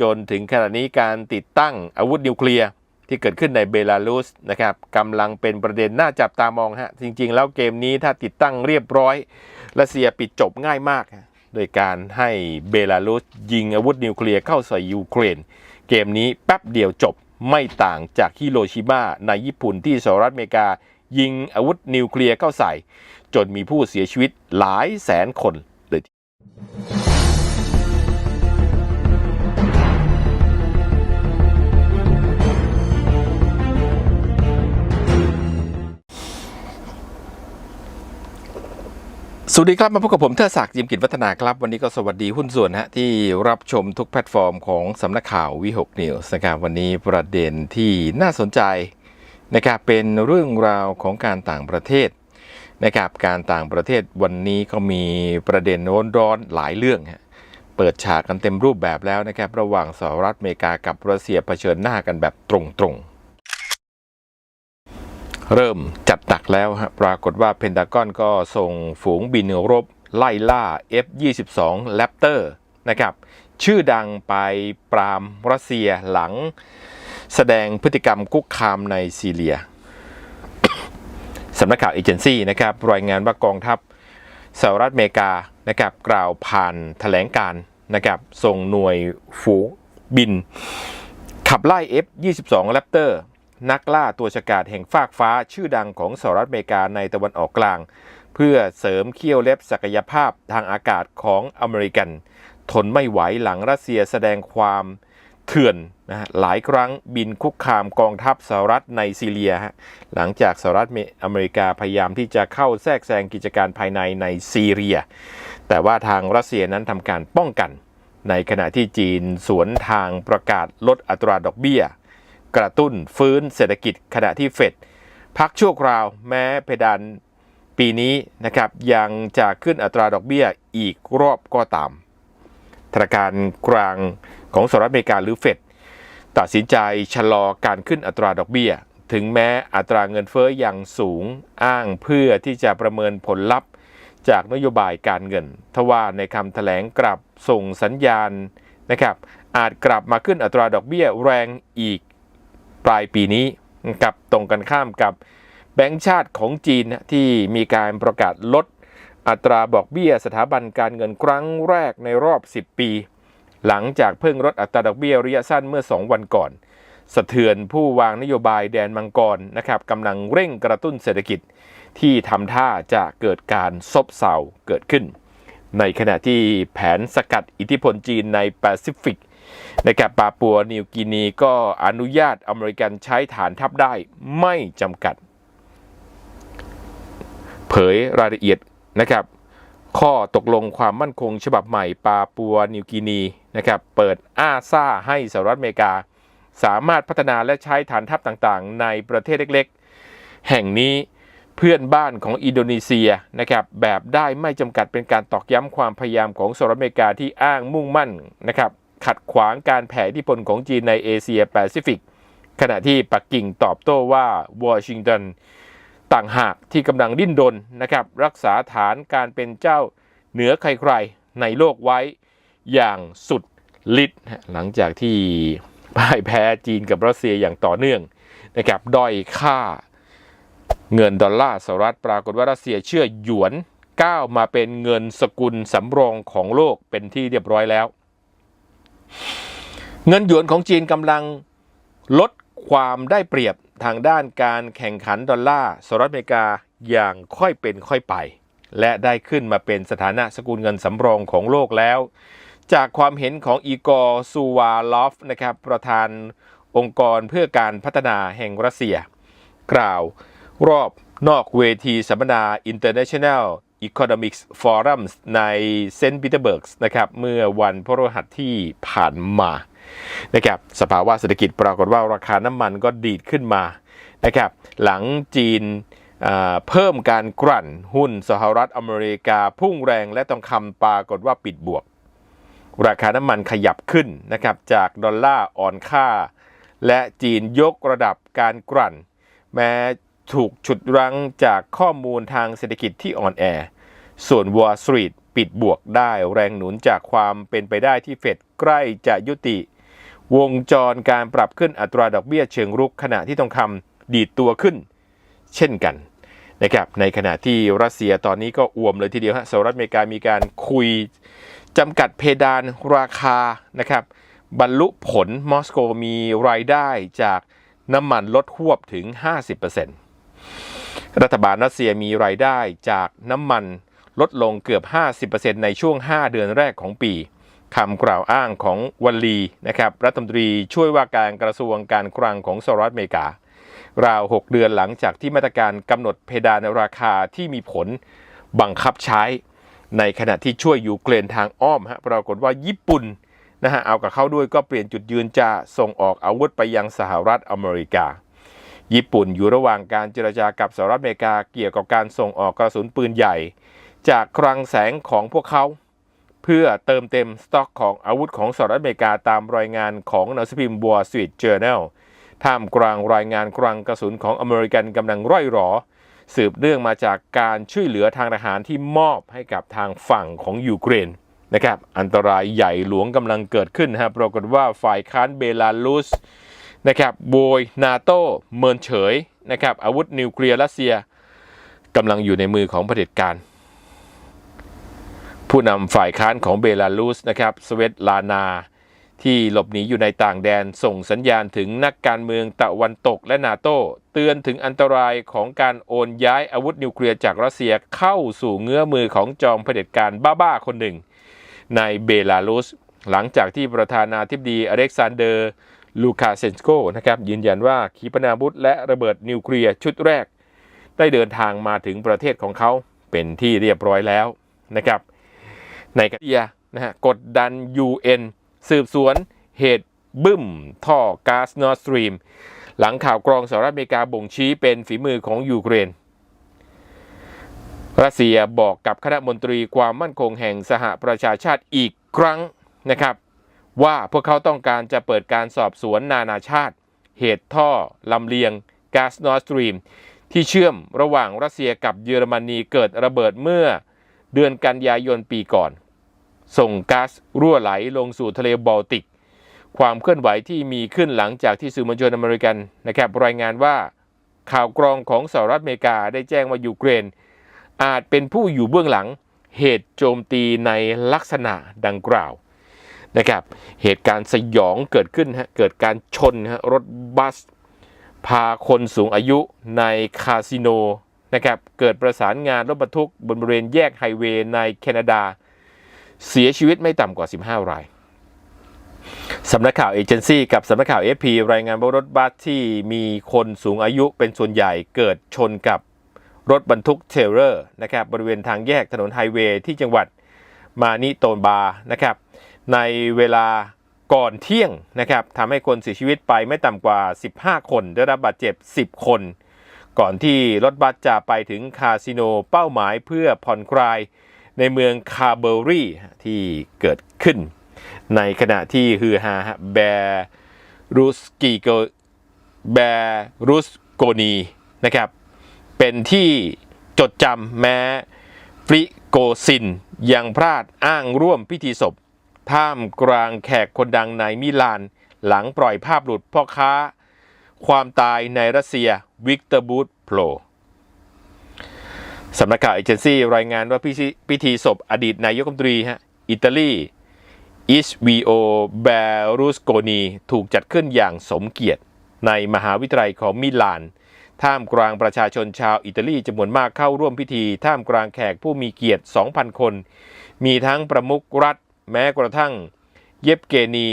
จนถึงขณะนี้การติดตั้งอาวุธนิวเคลียร์ที่เกิดขึ้นในเบลารุสนะครับกำลังเป็นประเด็นน่าจับตามองฮะจริง ๆ แล้วเกมนี้ถ้าติดตั้งเรียบร้อยรัสเซียปิดจบง่ายมาก โดยการให้เบลารุสยิงอาวุธนิวเคลียร์เข้าใส่ยูเครน เกมนี้แป๊บเดียวจบไม่ต่างจากฮิโรชิมาในญี่ปุ่นที่สหรัฐอเมริกา ยิงอาวุธนิวเคลียร์เข้าใส่ จนมีผู้เสียชีวิตหลายแสนคนเลย สวัสดีครับ มาพบกับผมเทอศักดิ์ยิมกิจวัฒนาครับ วันนี้ก็สวัสดีหุ้นส่วนฮะที่รับชมทุกแพลตฟอร์มของสำนักข่าววิหกนิวส์นะครับวันนี้ประเด็นที่น่าสนใจนะครับเป็นเรื่องราวของการต่างประเทศนะครับการต่างประเทศวันนี้ก็มีประเด็นร้อนๆหลายเรื่องฮะเปิดฉากกันเต็มรูปแบบแล้วนะครับระหว่างสหรัฐอเมริกากับรัสเซียเผชิญหน้ากันแบบตรงๆ เริ่มจัดหนักแล้วฮะปรากฏว่าเพนทากอนก็ส่งฝูงบินรบไล่ล่า F-22 Raptor นะครับ ชื่อดังไปปรามรัสเซียหลังแสดงพฤติกรรมคุกคามในซีเรียสำนักข่าวเอเจนซี่นะครับ รายงานว่ากองทัพสหรัฐอเมริกานะครับกล่าวผ่านแถลงการนะครับส่งหน่วยฝูงบิน ขับไล่ F-22 Raptor นักล่าตัวฉกาจแห่งฟากฟ้าชื่อดังของสหรัฐอเมริกาในตะวันออกกลาง เพื่อเสริมเขี้ยวเล็บศักยภาพทางอากาศของอเมริกัน ทนไม่ไหวหลังรัสเซียแสดงความเถื่อนนะหลายครั้งบินคุกคามกองทัพสหรัฐในซีเรียฮะหลังจากสหรัฐอเมริกาพยายามที่จะเข้าแทรกแซงกิจการภายในในซีเรีย แต่ว่าทางรัสเซียนั้นทำการป้องกัน ในขณะที่จีนสวนทางประกาศลดอัตราดอกเบี้ย กระตุ้นฟื้นเศรษฐกิจขณะที่เฟดพักชั่วคราวแม้เพดานปีนี้นะครับยังจะขึ้นอัตราดอกเบี้ยอีกรอบก็ตามธนาคารกลางของสหรัฐอเมริกาหรือเฟดตัดสินใจชะลอการขึ้นอัตราดอกเบี้ย ถึงแม้อัตราเงินเฟ้อยังสูงอ้างเพื่อที่จะประเมินผลลัพธ์จากนโยบายการเงิน ทว่าในคำแถลงกลับส่งสัญญาณนะครับอาจกลับมาขึ้นอัตราดอกเบี้ยแรงอีก ปลายปีนี้กับตรงกันข้ามกับแบงก์ชาติของจีนที่มีการประกาศลดอัตราบอกเบี้ยสถาบันการเงินครั้งแรกในรอบ 10 ปี หลังจากเพิ่งลดอัตราดอกเบี้ยระยะสั้นเมื่อ 2 วันก่อน สะเทือนผู้วางนโยบายแดนมังกรนะครับกำลังเร่งกระตุ้นเศรษฐกิจที่ทำท่าจะเกิดการซบเซาเกิดขึ้น ในขณะที่แผนสกัดอิทธิพลจีนในแปซิฟิก นะครับปาปัวนิวกินีก็อนุญาตอเมริกันใช้ฐานทัพได้ไม่จำกัด เผยรายละเอียดนะครับ ข้อตกลงความมั่นคงฉบับใหม่ปาปัวนิวกินีนะครับเปิดอาซ่าให้สหรัฐอเมริกา สามารถพัฒนาและใช้ฐานทัพต่างๆ ในประเทศเล็กๆ แห่งนี้เพื่อนบ้านของอินโดนีเซียนะครับแบบได้ไม่จำกัดเป็นการตอกย้ำความพยายามของสหรัฐอเมริกาที่อ้างมุ่งมั่นนะครับ ขัดขวางการแผ่อิทธิพลของจีนในเอเชียแปซิฟิก ขณะที่ปักกิ่งตอบโต้ว่าวอชิงตันต่างหากที่กำลังดิ้นรนนะครับรักษาฐานการเป็นเจ้าเหนือใครๆในโลกไว้อย่างสุดฤทธิ์หลังจากที่พ่ายแพ้จีนกับรัสเซียอย่างต่อเนื่องนะครับด้อยค่าเงินดอลลาร์สหรัฐปรากฏว่ารัสเซียเชื่อหยวนก้าวมาเป็นเงินสกุลสำรองของโลกเป็นที่เรียบร้อยแล้ว เงินหยวนของจีนกำลังลดความได้เปรียบทางด้านการแข่งขันดอลลาร์สหรัฐอเมริกาอย่างค่อยเป็นค่อยไป และได้ขึ้นมาเป็นสถานะสกุลเงินสำรองของโลกแล้ว จากความเห็นของอีกอร์ซูวาลอฟนะครับประธานองค์กรเพื่อการพัฒนาแห่งรัสเซีย กล่าวรอบนอกเวทีสัมมนา International Economics Forum ในเซนต์ปีเตอร์เบิร์กนะครับเมื่อวันพฤหัสที่ผ่านมานะครับสภาวะเศรษฐกิจปรากฏว่าราคาน้ำมันก็ดีดขึ้นมานะครับหลังจีนเพิ่มการกลั่นหุ้นสหรัฐอเมริกาพุ่งแรงและทองคำปรากฏว่าปิดบวก ราคาน้ำมันขยับขึ้นนะครับจากดอลลาร์อ่อนค่า และจีนยกระดับการกลั่น แม้ ถูกฉุดรั้งจากข้อมูลทางเศรษฐกิจที่อ่อนแอ ส่วน Wall Street ปิดบวกได้แรงหนุนจากความเป็นไปได้ที่เฟดใกล้จะยุติ วงจรการปรับขึ้นอัตราดอกเบี้ยเชิงรุกขณะที่ทองคำดีดตัวขึ้น เช่นกันนะครับในขณะที่รัสเซียตอนนี้ก็อ่วมเลยทีเดียวฮะสหรัฐอเมริกามีการคุยจำกัดเพดานราคานะครับบรรลุผลมอสโกมีรายได้จากน้ำมันลดหวบถึง 50% รัฐบาลรัสเซียมีรายได้จากน้ำมันลดลงเกือบ 50%ในช่วง 5 เดือนแรกของปีคำกล่าวอ้างของวัลลีนะครับรัฐมนตรีช่วยว่าการกระทรวงการคลังของสหรัฐอเมริกา ราว 6 เดือนหลังจากที่มาตรการกำหนดเพดานราคาที่มีผลบังคับใช้ ในขณะที่ช่วยยูเครนทางอ้อมฮะปรากฏว่าญี่ปุ่นนะฮะเอากับเข้าด้วยก็เปลี่ยนจุดยืนจะส่งออกอาวุธไปยังสหรัฐอเมริกา ญี่ปุ่นอยู่ระหว่างการเจรจากับสหรัฐอเมริกาเกี่ยวกับการส่งออกกระสุนปืนใหญ่ จากคลังแสงของพวกเขา เพื่อเติมเต็มสต็อกของอาวุธของสหรัฐอเมริกาตามรายงานของหนังสือพิมพ์ Wall Street Journal ท่ามกลางรายงานคลังกระสุนของอเมริกันกำลังร่อยหรอ สืบเนื่องมาจากการช่วยเหลือทางทหารที่มอบให้กับทางฝั่งของยูเครนนะครับอันตรายใหญ่หลวงกำลังเกิดขึ้นฮะปรากฏว่าฝ่ายค้านเบลารุส นะครับโบยนาโต้เมินเฉยนะครับอาวุธนิวเคลียร์รัสเซียกำลังอยู่ในมือของเผด็จการ ผู้นำฝ่ายค้านของเบลารุสนะครับสเวตลานา ที่หลบหนีอยู่ในต่างแดนส่งสัญญาณถึงนักการเมืองตะวันตกและนาโต้เตือนถึงอันตรายของการโอนย้ายอาวุธนิวเคลียร์จากรัสเซียเข้าสู่เงื้อมือของจอมเผด็จการบ้าๆคนหนึ่ง ในเบลารุสหลังจากที่ประธานาธิบดีอเล็กซานเดอร์ ลูคาเซนสโกนะครับยืนยันว่าขีปนาวุธและระเบิดนิวเคลียร์ชุดแรก ได้เดินทางมาถึงประเทศของเขาเป็นที่เรียบร้อยแล้วนะครับในกัเดียนะฮะกดดัน UN สืบสวนเหตุบึ้ม ท่อก๊าซนอร์สตรีม หลังข่าวกรองสหรัฐอเมริกาบ่งชี้เป็นฝีมือของยูเครน รัสเซียบอกกับคณะมนตรีความมั่นคงแห่งสหประชาชาติอีกครั้งนะครับ ว่าพวกเขาต้องการจะเปิดการสอบสวนนานาชาติ เหตุท่อลำเลียงก๊าซนอร์สตรีมที่เชื่อมระหว่างรัสเซียกับเยอรมนีเกิดระเบิดเมื่อเดือนกันยายนปีก่อน ส่งก๊าซรั่วไหลลงสู่ทะเลบอลติก ความเคลื่อนไหวที่มีขึ้นหลังจากที่สื่อมวลชนอเมริกันนะครับรายงานว่าข่าวกรองของสหรัฐอเมริกาได้แจ้งว่ายูเครน อาจเป็นผู้อยู่เบื้องหลังเหตุโจมตีในลักษณะดังกล่าว นะครับ เหตุการณ์สยองเกิดขึ้นฮะเกิดการชนฮะรถบัส พาคนสูงอายุในคาสิโนนะครับเกิดประสานงานรถบรรทุกบนบริเวณแยกไฮเวย์ในแคนาดา เสียชีวิตไม่ต่ำกว่า 15 รายสำนักข่าวเอเจนซี่กับสำนักข่าว FP รายงานว่ารถบัสที่มีคนสูงอายุเป็นส่วนใหญ่เกิดชนกับรถบรรทุกเทเลอร์นะครับบริเวณทางแยกถนนไฮเวย์ที่จังหวัดมานิโตนบานะครับ ในเวลาก่อนเที่ยงนะครับทำให้คนเสียชีวิตไปไม่ต่ำกว่า 15 คน ได้รับบาดเจ็บ 10 คน ก่อนที่รถบัสจะไปถึงคาสิโนเป้าหมายเพื่อผ่อนคลายในเมืองคาร์เบอรี่ที่เกิดขึ้น ในขณะที่ฮือฮาแบรุสกีโกแบรุสโกนีนะครับ เป็นที่จดจำแม้ฟริโกซินยังพลาดอ้างร่วมพิธีศพ ท่ามกลางแขกคนดังในมิลาน หลังปล่อยภาพหลุดพ่อค้า ความตายในรัสเซียวิกเตอร์บูธโผลสำนักข่าวเอเจนซี่รายงานว่าพิธีพิธีศพอดีตนายกรัฐมนตรีฮะอิตาลีอิสวีโอเบรุสโกนีถูกจัดขึ้นอย่างสมเกียรติ ในมหาวิทยาลัยของมิลาน ท่ามกลางประชาชนชาวอิตาลีจำนวนมากเข้าร่วมพิธี ท่ามกลางแขกผู้มีเกียรติ 2,000 คน มีทั้งประมุขรัฐ แม้กระทั่งเยบเกนี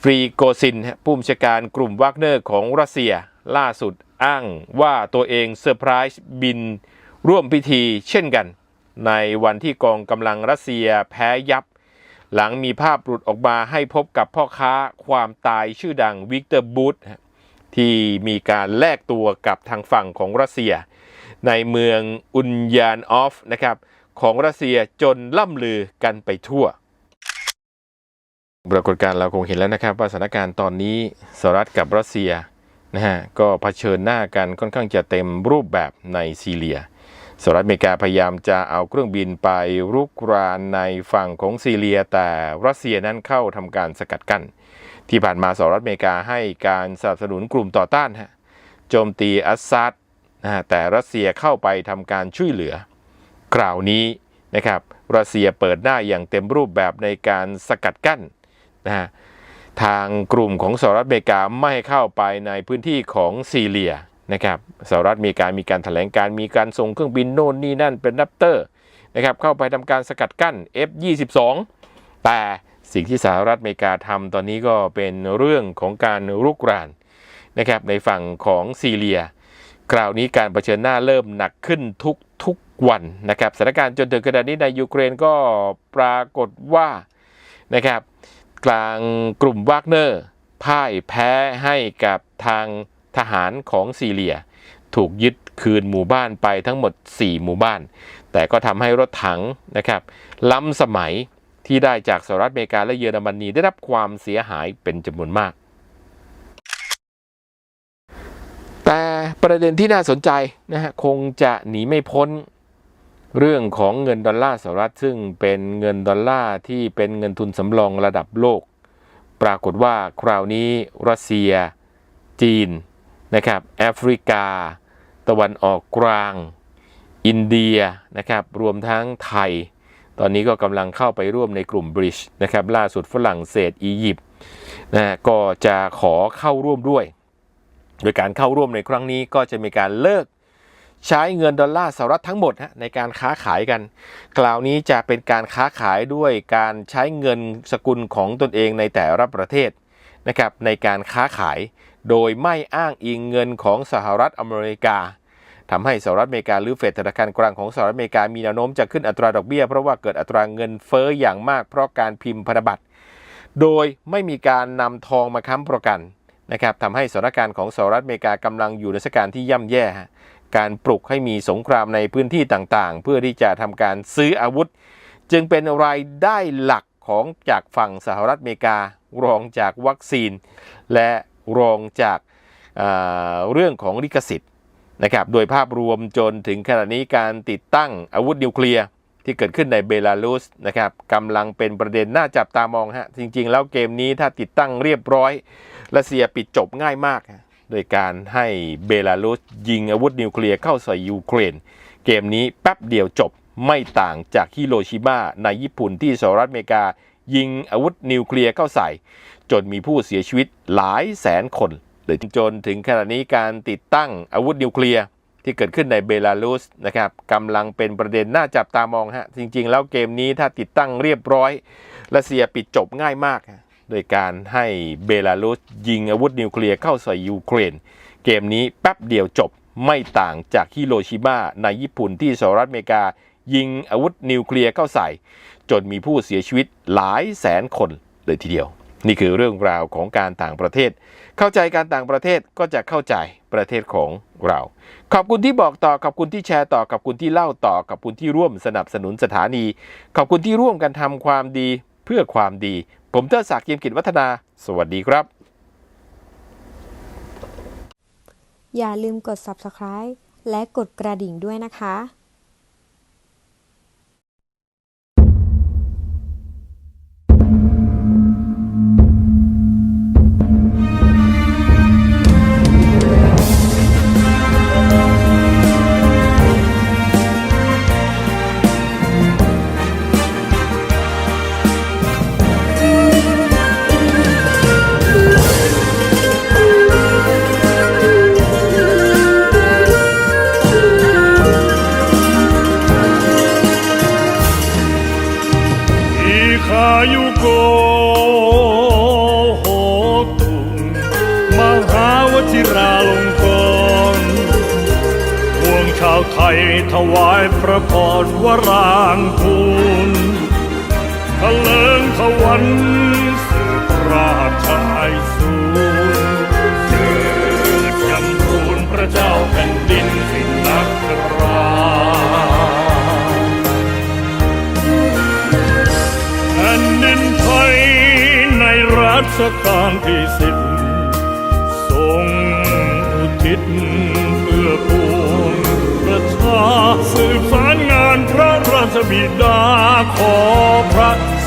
ฟรีโกซินผู้บัญชาการกลุ่มวากเนอร์ของรัสเซียล่าสุดอ้างว่าตัวเองเซอร์ไพรส์บินร่วมพิธีเช่นกัน ในวันที่กองกำลังรัสเซียแพ้ยับ หลังมีภาพหลุดออกมาให้พบกับพ่อค้าความตายชื่อดังวิกเตอร์บูธที่มีการแลกตัวกับทางฝั่งของรัสเซีย ในเมืองอุนยานออฟนะครับของรัสเซียจนล่ำลือกันไปทั่ว ปรากฏการณ์เราคงเห็นแล้วนะครับ ว่าสถานการณ์ตอนนี้สหรัฐกับรัสเซียนะฮะก็เผชิญหน้ากันค่อนข้างจะเต็มรูปแบบในซีเรียสหรัฐอเมริกาพยายามจะเอาเครื่องบินไปรุกรานในฝั่งของซีเรีย แต่รัสเซียนั้นเข้าทำการสกัดกั้น ที่ผ่านมาสหรัฐอเมริกาให้การสนับสนุนกลุ่มต่อต้านฮะโจมตีอัสซัดนะฮะแต่รัสเซียเข้าไปทำการช่วยเหลือ คราวนี้นะครับรัสเซียเปิดหน้าอย่างเต็มรูปแบบในการสกัดกั้น นะฮะทางกลุ่มของสหรัฐอเมริกาไม่ให้เข้าไปในพื้นที่ของซีเรียนะครับสหรัฐอเมริกามีการแถลงการมีการส่งเครื่องบินโน่นนี่นั่นเป็นนัปเตอร์นะครับเข้าไปทำการสกัดกั้น F22 แต่สิ่งที่สหรัฐอเมริกาทำตอนนี้ก็เป็นเรื่องของการรุกรานนะครับในฝั่งของซีเรีย คราวนี้การเผชิญหน้าเริ่มหนักขึ้นทุกทุกวันนะครับสถานการณ์จนถึงขณะนี้ในยูเครนก็ปรากฏว่านะครับ กลางกลุ่มวากเนอร์พ่ายแพ้ให้กับทางทหารของซีเรีย ถูกยึดคืนหมู่บ้านไปทั้งหมด 4 หมู่บ้าน แต่ก็ทำให้รถถังนะครับล้ำสมัยที่ได้จากสหรัฐอเมริกาและเยอรมนีได้รับความเสียหายเป็นจำนวนมาก แต่ประเด็นที่น่าสนใจนะฮะคงจะหนีไม่พ้น เรื่องของเงินดอลลาร์สหรัฐซึ่งเป็นเงินดอลลาร์ที่เป็นเงินทุนสำรองระดับโลก ปรากฏว่าคราวนี้รัสเซีย จีนนะครับแอฟริกา ตะวันออกกลาง อินเดียนะครับรวมทั้งไทย ตอนนี้ก็กำลังเข้าไปร่วมในกลุ่มบริชนะครับล่าสุดฝรั่งเศสอียิปต์นะก็จะขอเข้าร่วมด้วย โดยการเข้าร่วมในครั้งนี้ก็จะมีการเลิก ใช้เงินดอลลาร์สหรัฐทั้งหมดฮะในการค้าขายกันคราวนี้จะเป็นการค้าขายด้วยการใช้เงินสกุลของตนเองในแต่ละประเทศนะครับในการค้าขาย โดยไม่อ้างอิงเงินของสหรัฐอเมริกาทำให้สหรัฐอเมริกาหรือเฟดธนาคารกลางของสหรัฐอเมริกามีแนวโน้มจะขึ้นอัตราดอกเบี้ย เพราะว่าเกิดอัตราเงินเฟ้ออย่างมากเพราะการพิมพ์พันธบัตร โดยไม่มีการนำทองมาค้ำประกันนะครับทำให้สถานการณ์ของสหรัฐอเมริกากำลังอยู่ในสถานการณ์ที่ย่ำแย่ การปลุกให้มีสงครามในพื้นที่ต่างๆ เพื่อที่จะทำการซื้ออาวุธ จึงเป็นรายได้หลักของจากฝั่งสหรัฐอเมริการองจากวัคซีน และรองจากเอ่อเรื่องของลิขสิทธิ์นะครับโดยภาพรวมจนถึงขณะนี้การติดตั้งอาวุธนิวเคลียร์ที่เกิดขึ้นในเบลารุสนะครับกำลังเป็นประเด็นน่าจับตามองฮะจริงๆ แล้วเกมนี้ถ้าติดตั้งเรียบร้อยรัสเซียปิดจบง่ายมากฮะ โดยการให้เบลารุสยิงอาวุธนิวเคลียร์เข้าใส่ยูเครน เกมนี้แป๊บเดียวจบไม่ต่างจากฮิโรชิมาในญี่ปุ่นที่สหรัฐอเมริกา ยิงอาวุธนิวเคลียร์เข้าใส่ จนมีผู้เสียชีวิตหลายแสนคนเลยจนถึงขณะนี้การติดตั้งอาวุธนิวเคลียร์ที่เกิดขึ้นในเบลารุสนะครับกำลังเป็นประเด็นน่าจับตามองฮะจริง ๆ แล้วเกมนี้ถ้าติดตั้งเรียบร้อยรัสเซียปิดจบง่ายมากฮะ โดยการให้เบลารุสยิงอาวุธนิวเคลียร์เข้าใส่ยูเครน เกมนี้แป๊บเดียวจบไม่ต่างจากฮิโรชิมาในญี่ปุ่นที่สหรัฐอเมริกา ยิงอาวุธนิวเคลียร์เข้าใส่ จนมีผู้เสียชีวิตหลายแสนคนเลยทีเดียว นี่คือเรื่องราวของการต่างประเทศ เข้าใจการต่างประเทศก็จะเข้าใจประเทศของเรา ขอบคุณที่บอกต่อขอบคุณที่แชร์ต่อขอบคุณที่เล่าต่อขอบคุณที่ร่วมสนับสนุนสถานี ขอบคุณที่ร่วมกันทำความดีเพื่อความดี ผมเทอศักดิ์ยิมกิจวัฒนา สวัสดีครับ อย่าลืมกด subscribe และกดกระดิ่งด้วยนะคะ ถวายพระพรวรางคูณทะเลิงทวันสืบราชายสูรเจิดจำรูนพระเจ้าแผ่นดินสินักราแผ่นดินไทยในรัชกาลที่สิบ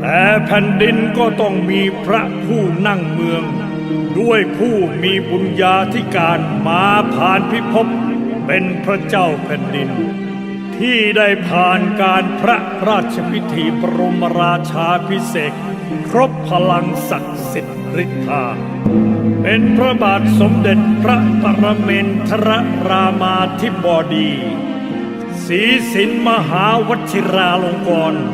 แต่แผ่นดินก็ต้องมีพระผู้นั่งเมือง ด้วยผู้มีบุญญาธิการมาผ่านพิภพเป็นพระเจ้าแผ่นดิน ที่ได้ผ่านการพระราชพิธีบรมราชาพิเศษครบพลังศักดิ์สิทธิ์ฤทธาเป็นพระบาทสมเด็จพระปรเมนทรรามาธิบดีศรีสินมหาวชิราลงกรณ์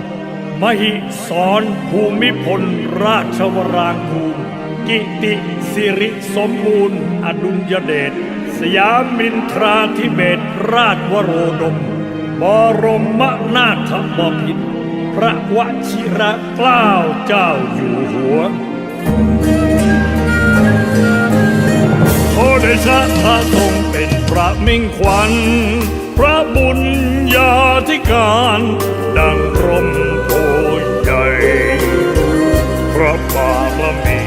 มหิสรภูมิพล ราชวรางคูลกิติสิริสมบูรณ์ อดุลยเดชสยามินทราธิเบศราชวโรดม บรมนาถบพิตรพระวชิระเกล้าเจ้าอยู่หัวโอเดชะพระทรงเป็นพระมิ่งขวัญ พระบุญญาธิการ ดังร่มโพใหญ่พระบารมี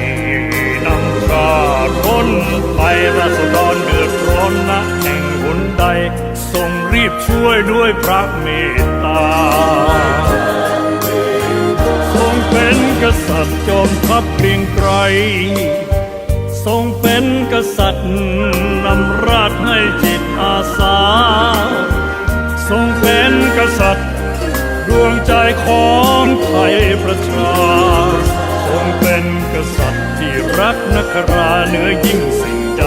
นำชาติพ้นไปราษฎรเดือดร้อนนะแห่งหนใด ทรงรีบช่วยด้วยพระเมตตา ทรงเป็นกษัตริย์จอมทัพเกรียงไกรทรงเป็นกษัตริย์นำราชให้จิตอาสา ทรงเป็นกษัตริย์ ดวงใจของไทยประชาทรงเป็นกษัตริย์ที่รักนักราเหนือยิ่งสิ่งใด